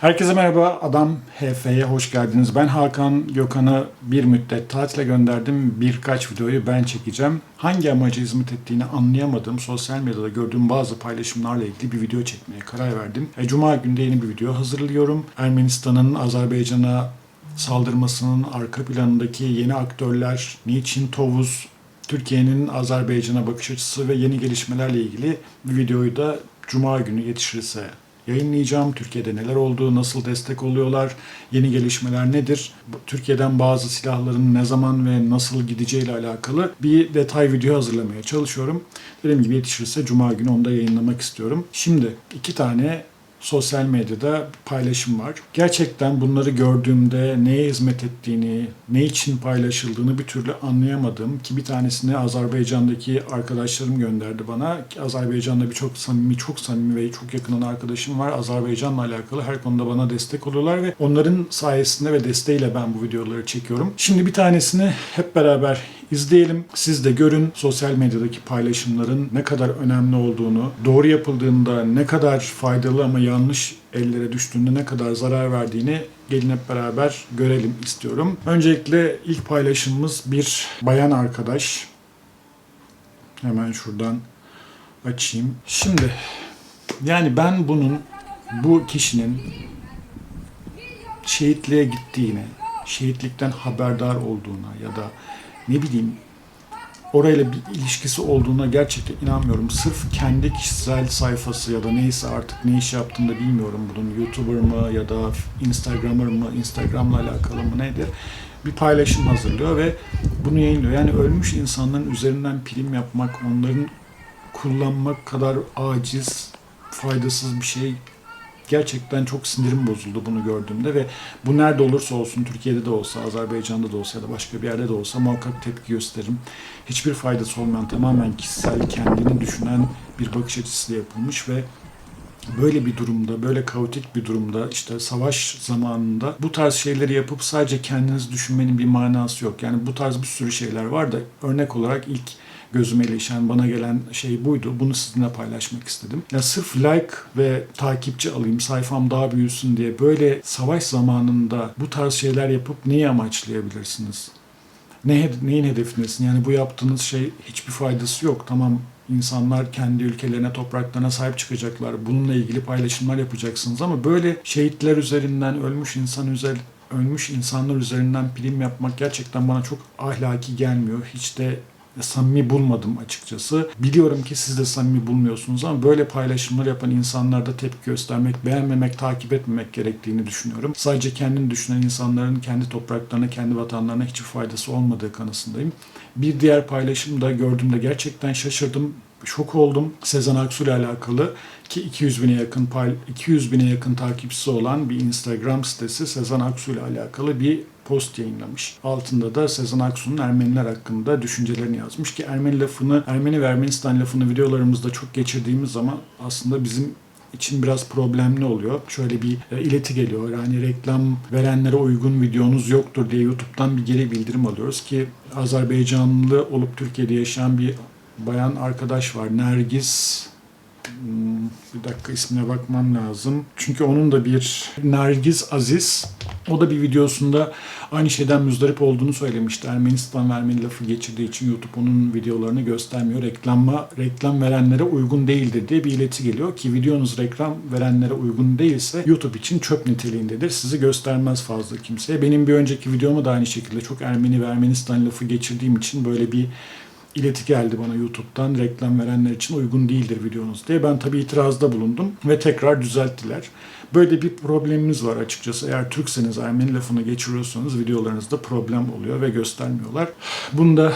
Herkese merhaba, Adam HF'ye hoş geldiniz. Ben Hakan Gökhan'ı bir müddet tatile gönderdim. Birkaç videoyu ben çekeceğim. Hangi amaca hizmet ettiğini anlayamadığım sosyal medyada gördüğüm bazı paylaşımlarla ilgili bir video çekmeye karar verdim. E, Cuma günde yeni bir video hazırlıyorum. Ermenistan'ın Azerbaycan'a saldırmasının arka planındaki yeni aktörler, niçin Tovuz, Türkiye'nin Azerbaycan'a bakış açısı ve yeni gelişmelerle ilgili bir videoyu da Cuma günü yetişirse yayınlayacağım. Türkiye'de neler oldu, nasıl destek oluyorlar, yeni gelişmeler nedir? Türkiye'den bazı silahların ne zaman ve nasıl gideceğiyle alakalı bir detay video hazırlamaya çalışıyorum. Dediğim gibi yetişirse Cuma günü onu da yayınlamak istiyorum. Şimdi iki tane sosyal medyada paylaşım var. Gerçekten bunları gördüğümde neye hizmet ettiğini, ne için paylaşıldığını bir türlü anlayamadım. Ki bir tanesini Azerbaycan'daki arkadaşlarım gönderdi bana. Azerbaycan'da birçok samimi, çok samimi ve çok yakın arkadaşım var. Azerbaycan'la alakalı her konuda bana destek oluyorlar ve onların sayesinde ve desteğiyle ben bu videoları çekiyorum. Şimdi bir tanesini hep beraber izleyelim. Siz de görün sosyal medyadaki paylaşımların ne kadar önemli olduğunu, doğru yapıldığında ne kadar faydalı ama yanlış ellere düştüğünde ne kadar zarar verdiğini gelin hep beraber görelim istiyorum. Öncelikle ilk paylaşımımız bir bayan arkadaş. Hemen şuradan açayım. Şimdi yani ben bunun bu kişinin şehitliğe gittiğine, şehitlikten haberdar olduğuna ya da ne bileyim orayla bir ilişkisi olduğuna gerçekten inanmıyorum. Sırf kendi kişisel sayfası ya da neyse artık ne iş yaptığını da bilmiyorum bunun. YouTuber mı ya da Instagramer mı, Instagram'la alakalı mı nedir? Bir paylaşım hazırlıyor ve bunu yayınlıyor. Yani ölmüş insanların üzerinden prim yapmak, onların kullanmak kadar aciz, faydasız bir şey gerçekten çok sinirim bozuldu bunu gördüğümde ve bu nerede olursa olsun Türkiye'de de olsa, Azerbaycan'da da olsa ya da başka bir yerde de olsa muhakkak tepki gösteririm. Hiçbir faydası olmayan tamamen kişisel kendini düşünen bir bakış açısıyla yapılmış ve böyle bir durumda, böyle kaotik bir durumda işte savaş zamanında bu tarz şeyleri yapıp sadece kendiniz düşünmenin bir manası yok. Yani bu tarz bir sürü şeyler var da örnek olarak ilk gözüme ilişen, bana gelen şey buydu. Bunu sizinle paylaşmak istedim. Ya sırf like ve takipçi alayım, sayfam daha büyüsün diye böyle savaş zamanında bu tarz şeyler yapıp neyi amaçlayabilirsiniz? Ne, neyin hedefindesin? Yani bu yaptığınız şey hiçbir faydası yok. Tamam insanlar kendi ülkelerine, topraklarına sahip çıkacaklar. Bununla ilgili paylaşımlar yapacaksınız ama böyle şehitler üzerinden, ölmüş insan üzer, ölmüş insanlar üzerinden prim yapmak gerçekten bana çok ahlaki gelmiyor. Hiç de samimi bulmadım açıkçası. Biliyorum ki siz de samimi bulmuyorsunuz ama böyle paylaşımlar yapan insanlarda tepki göstermek, beğenmemek, takip etmemek gerektiğini düşünüyorum. Sadece kendini düşünen insanların kendi topraklarına, kendi vatanlarına hiçbir faydası olmadığı kanısındayım. Bir diğer paylaşım da gördüğümde gerçekten şaşırdım şok oldum. Sezen Aksu ile alakalı ki 200 bine yakın pay, 200 bine yakın takipçisi olan bir Instagram sitesi Sezen Aksu ile alakalı bir post yayınlamış. Altında da Sezen Aksu'nun Ermeniler hakkında düşüncelerini yazmış ki Ermeni lafını, Ermeni ve Ermenistan lafını videolarımızda çok geçirdiğimiz zaman aslında bizim için biraz problemli oluyor. Şöyle bir e, ileti geliyor. Yani reklam verenlere uygun videonuz yoktur diye YouTube'dan bir geri bildirim alıyoruz ki Azerbaycanlı olup Türkiye'de yaşayan bir bayan arkadaş var. Nergis Hmm, bir dakika ismine bakmam lazım. Çünkü onun da bir Nergiz Aziz o da bir videosunda aynı şeyden müzdarip olduğunu söylemişti. Ermenistan ve Ermeni lafı geçirdiği için YouTube onun videolarını göstermiyor. Reklama, reklam verenlere uygun değildir diye bir ileti geliyor ki videonuz reklam verenlere uygun değilse YouTube için çöp niteliğindedir. Sizi göstermez fazla kimseye. Benim bir önceki videomu da aynı şekilde çok Ermeni ve Ermenistan lafı geçirdiğim için böyle bir ileti geldi bana YouTube'dan reklam verenler için uygun değildir videonuz diye. Ben tabii itirazda bulundum ve tekrar düzelttiler. Böyle bir problemimiz var açıkçası. Eğer Türkseniz Ermeni lafını geçiriyorsanız videolarınızda problem oluyor ve göstermiyorlar. Bunu da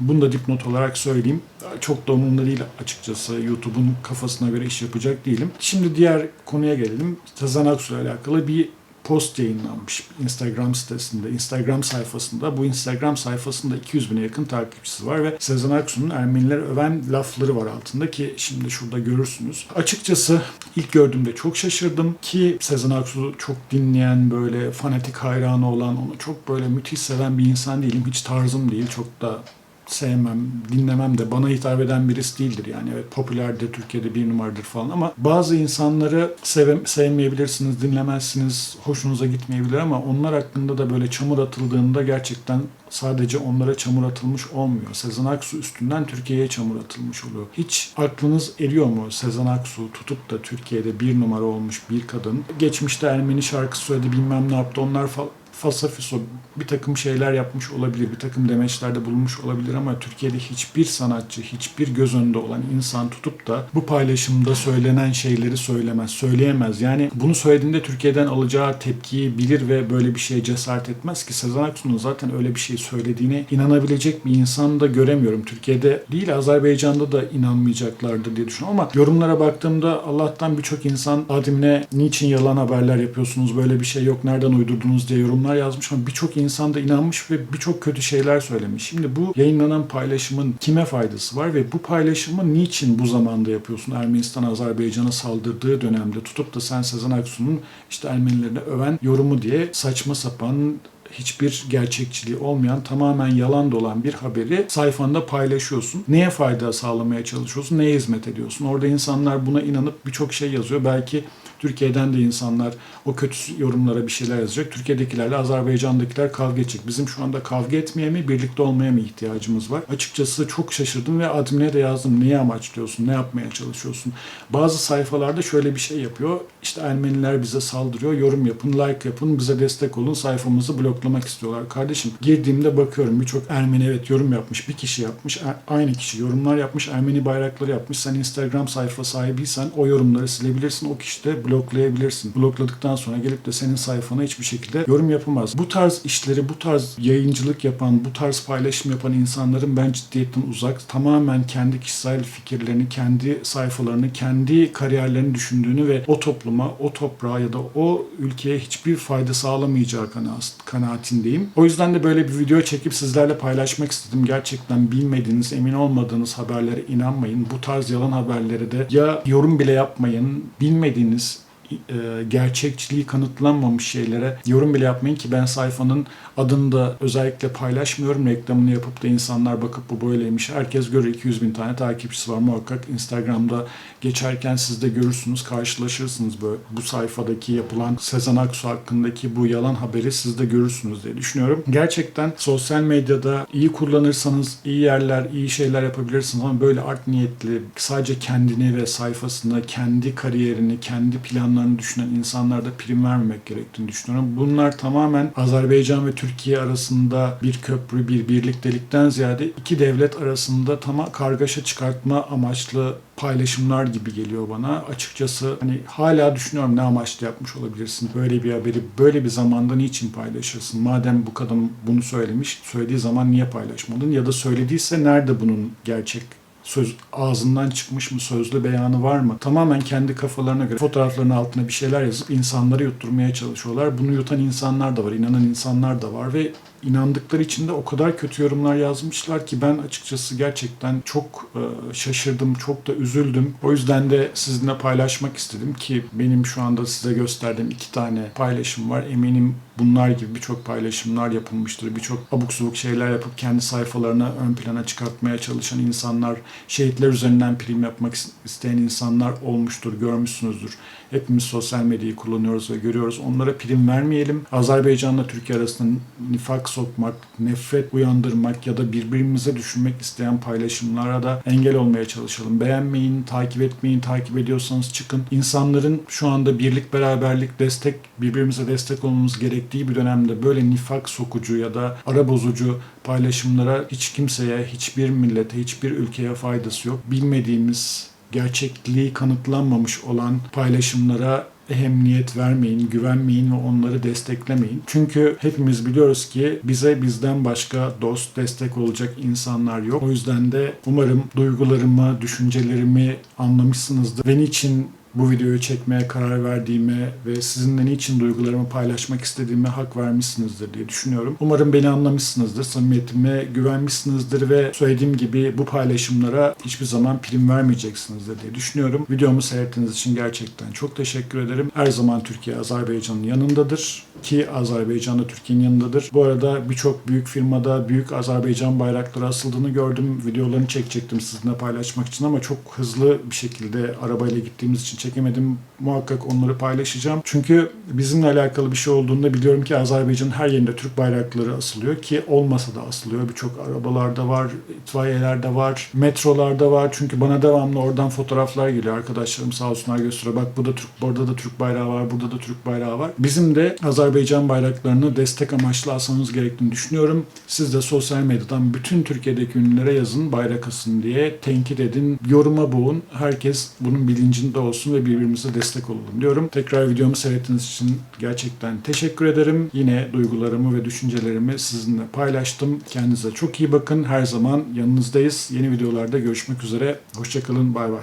bunu da dipnot olarak söyleyeyim. Çok da umurumda değil açıkçası. YouTube'un kafasına göre iş yapacak değilim. Şimdi diğer konuya gelelim. Sezen Aksu ile alakalı bir post yayınlanmış Instagram sitesinde, Instagram sayfasında. Bu Instagram sayfasında 200 bine yakın takipçisi var ve Sezen Aksu'nun Ermenileri öven lafları var altında ki şimdi şurada görürsünüz. Açıkçası ilk gördüğümde çok şaşırdım ki Sezen Aksu çok dinleyen böyle fanatik hayranı olan onu çok böyle müthiş seven bir insan değilim. Hiç tarzım değil. Çok da sevmem, dinlemem de bana hitap eden birisi değildir. Yani evet popülerdir, Türkiye'de bir numaradır falan ama bazı insanları seve, sevmeyebilirsiniz, dinlemezsiniz, hoşunuza gitmeyebilir ama onlar hakkında da böyle çamur atıldığında gerçekten sadece onlara çamur atılmış olmuyor. Sezen Aksu üstünden Türkiye'ye çamur atılmış oluyor. Hiç aklınız eriyor mu Sezen Aksu tutup da Türkiye'de bir numara olmuş bir kadın? Geçmişte Ermeni şarkı söyledi bilmem ne yaptı onlar falan fasafiso bir takım şeyler yapmış olabilir, bir takım demeçlerde bulunmuş olabilir ama Türkiye'de hiçbir sanatçı, hiçbir göz önünde olan insan tutup da bu paylaşımda söylenen şeyleri söylemez, söyleyemez. Yani bunu söylediğinde Türkiye'den alacağı tepkiyi bilir ve böyle bir şeye cesaret etmez ki Sezen Aksu'nun zaten öyle bir şey söylediğine inanabilecek bir insan da göremiyorum. Türkiye'de değil Azerbaycan'da da inanmayacaklardır diye düşünüyorum ama yorumlara baktığımda Allah'tan birçok insan adimine niçin yalan haberler yapıyorsunuz böyle bir şey yok nereden uydurdunuz diye yorumlar yazmış ama birçok insan da inanmış ve birçok kötü şeyler söylemiş. Şimdi bu yayınlanan paylaşımın kime faydası var ve bu paylaşımı niçin bu zamanda yapıyorsun? Ermenistan Azerbaycan'a saldırdığı dönemde tutup da sen Sezen Aksu'nun işte Ermenilerini öven yorumu diye saçma sapan hiçbir gerçekçiliği olmayan tamamen yalan dolan bir haberi sayfanda paylaşıyorsun. Neye fayda sağlamaya çalışıyorsun? Neye hizmet ediyorsun? Orada insanlar buna inanıp birçok şey yazıyor. Belki Türkiye'den de insanlar o kötü yorumlara bir şeyler yazacak. Türkiye'dekilerle Azerbaycan'dakiler kavga edecek. Bizim şu anda kavga etmeye mi, birlikte olmaya mı ihtiyacımız var? Açıkçası çok şaşırdım ve admine de yazdım. Neyi amaçlıyorsun? Ne yapmaya çalışıyorsun? Bazı sayfalarda şöyle bir şey yapıyor. İşte Ermeniler bize saldırıyor. Yorum yapın, like yapın, bize destek olun. Sayfamızı bloklamak istiyorlar. Kardeşim girdiğimde bakıyorum birçok Ermeni evet yorum yapmış. Bir kişi yapmış. Aynı kişi yorumlar yapmış. Ermeni bayrakları yapmış. Sen Instagram sayfa sahibiysen o yorumları silebilirsin. O kişi de bloklayabilirsin. Blokladıktan sonra gelip de senin sayfana hiçbir şekilde yorum yapamaz. Bu tarz işleri, bu tarz yayıncılık yapan, bu tarz paylaşım yapan insanların ben ciddiyetten uzak, tamamen kendi kişisel fikirlerini, kendi sayfalarını, kendi kariyerlerini düşündüğünü ve o topluma, o toprağa ya da o ülkeye hiçbir fayda sağlamayacağı kanaatindeyim. O yüzden de böyle bir video çekip sizlerle paylaşmak istedim. Gerçekten bilmediğiniz, emin olmadığınız haberlere inanmayın. Bu tarz yalan haberlere de ya yorum bile yapmayın. Bilmediğiniz gerçekçiliği kanıtlanmamış şeylere yorum bile yapmayın ki ben sayfanın adını da özellikle paylaşmıyorum. Reklamını yapıp da insanlar bakıp bu böyleymiş. Herkes görür 200 bin tane takipçisi var muhakkak. Instagram'da geçerken siz de görürsünüz, karşılaşırsınız böyle bu sayfadaki yapılan Sezen Aksu hakkındaki bu yalan haberi siz de görürsünüz diye düşünüyorum. Gerçekten sosyal medyada iyi kullanırsanız iyi yerler, iyi şeyler yapabilirsiniz ama böyle art niyetli sadece kendini ve sayfasını, kendi kariyerini, kendi planlarını planlarını düşünen insanlarda prim vermemek gerektiğini düşünüyorum. Bunlar tamamen Azerbaycan ve Türkiye arasında bir köprü, bir birliktelikten ziyade iki devlet arasında tam kargaşa çıkartma amaçlı paylaşımlar gibi geliyor bana. Açıkçası hani hala düşünüyorum ne amaçlı yapmış olabilirsin. Böyle bir haberi böyle bir zamanda niçin paylaşırsın? Madem bu kadın bunu söylemiş, söylediği zaman niye paylaşmadın? Ya da söylediyse nerede bunun gerçek söz ağzından çıkmış mı sözlü beyanı var mı? Tamamen kendi kafalarına göre fotoğrafların altına bir şeyler yazıp insanları yutturmaya çalışıyorlar. Bunu yutan insanlar da var, inanan insanlar da var ve inandıkları için de o kadar kötü yorumlar yazmışlar ki ben açıkçası gerçekten çok e, şaşırdım, çok da üzüldüm. O yüzden de sizinle paylaşmak istedim ki benim şu anda size gösterdiğim iki tane paylaşım var. Eminim bunlar gibi birçok paylaşımlar yapılmıştır. Birçok abuk subuk şeyler yapıp kendi sayfalarına ön plana çıkartmaya çalışan insanlar, şehitler üzerinden prim yapmak isteyen insanlar olmuştur, görmüşsünüzdür. Hepimiz sosyal medyayı kullanıyoruz ve görüyoruz. Onlara prim vermeyelim. Azerbaycan'la Türkiye arasında nifak sokmak, nefret uyandırmak ya da birbirimize düşünmek isteyen paylaşımlara da engel olmaya çalışalım. Beğenmeyin, takip etmeyin, takip ediyorsanız çıkın. İnsanların şu anda birlik, beraberlik, destek, birbirimize destek olmamız gerektiği bir dönemde böyle nifak sokucu ya da ara bozucu paylaşımlara hiç kimseye, hiçbir millete, hiçbir ülkeye faydası yok. Bilmediğimiz gerçekliği kanıtlanmamış olan paylaşımlara ehemmiyet vermeyin, güvenmeyin ve onları desteklemeyin. Çünkü hepimiz biliyoruz ki bize bizden başka dost, destek olacak insanlar yok. O yüzden de umarım duygularımı, düşüncelerimi anlamışsınızdır. Ve niçin bu videoyu çekmeye karar verdiğime ve sizinle niçin duygularımı paylaşmak istediğime hak vermişsinizdir diye düşünüyorum. Umarım beni anlamışsınızdır, samimiyetime güvenmişsinizdir ve söylediğim gibi bu paylaşımlara hiçbir zaman prim vermeyeceksinizdir diye düşünüyorum. Videomu seyrettiğiniz için gerçekten çok teşekkür ederim. Her zaman Türkiye Azerbaycan'ın yanındadır ki Azerbaycan da Türkiye'nin yanındadır. Bu arada birçok büyük firmada büyük Azerbaycan bayrakları asıldığını gördüm. Videolarını çekecektim sizinle paylaşmak için ama çok hızlı bir şekilde arabayla gittiğimiz için çekemedim. Muhakkak onları paylaşacağım. Çünkü bizimle alakalı bir şey olduğunda biliyorum ki Azerbaycan'ın her yerinde Türk bayrakları asılıyor ki olmasa da asılıyor. Birçok arabalarda var, itfaiyelerde var, metrolarda var. Çünkü bana devamlı oradan fotoğraflar geliyor. Arkadaşlarım sağ olsunlar gösteriyor. Bak bu da Türk, burada da Türk bayrağı var, burada da Türk bayrağı var. Bizim de Azerbaycan bayraklarını destek amaçlı alsanız gerektiğini düşünüyorum. Siz de sosyal medyadan bütün Türkiye'deki ünlülere yazın bayrak asın diye tenkit edin, yoruma boğun. Herkes bunun bilincinde olsun ve birbirimize destek olalım diyorum. Tekrar videomu seyrettiğiniz için gerçekten teşekkür ederim. Yine duygularımı ve düşüncelerimi sizinle paylaştım. Kendinize çok iyi bakın. Her zaman yanınızdayız. Yeni videolarda görüşmek üzere. Hoşçakalın. Bay bay.